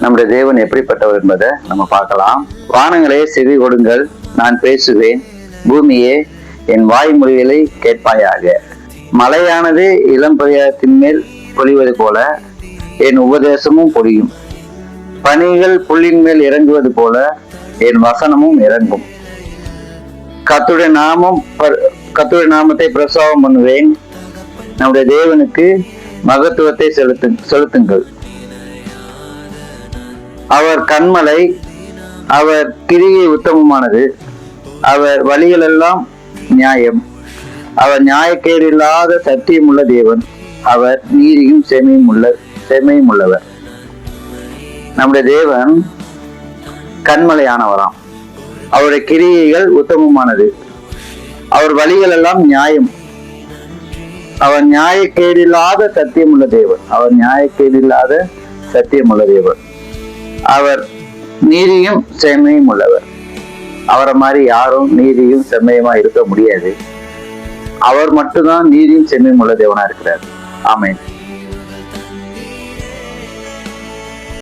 நம்முடைய தேவன் எப்படிப்பட்டவர் என்பதை நம்ம பார்க்கலாம். வானங்களே செவி கொடுங்கள் நான் பேசுவேன். பூமியே என் வாய்மொழிகளை கேட்பாயாக. மலையானது இளம் மேல் பொழிவது போல என் உபதேசமும் பொழியும். பனிகள் புள்ளின் மேல் இறங்குவது போல என் வசனமும் இறங்கும். கத்துடைய நாமம் கத்துடைய நாமத்தை பிரசவம் பண்ணுவேன். நம்முடைய தேவனுக்கு மகத்துவத்தை செலுத்து செலுத்துங்கள். அவர் கண்மலை அவர் கிரியை உத்தமமானது அவர் வழிகளெல்லாம் நியாயம். அவர் நியாயக்கேடு இல்லாத சத்தியம் உள்ள தேவன் அவர் நீதியும் செமையும் உள்ள செமையும் உள்ளவர் நம்முடைய தேவன் கண்மலையானவராம். அவருடைய கிரியைகள் உத்தமமானது. அவர் வழிகள் எல்லாம் நியாயம். அவர் நியாயக்கேடில்லாத சத்தியம் உள்ள தேவன் அவர் நியாயக்கேடில்லாத சத்தியம் உள்ள தேவன். அவர் நீதியும் செம்மையும் உள்ளவர். அவரை மாதிரி யாரும் நீதியும் செம்மையுமா இருக்க முடியாது. அவர் மட்டும்தான் நீதியும் செம்மையும் உள்ள தேவனா இருக்கிறார். ஆமென்.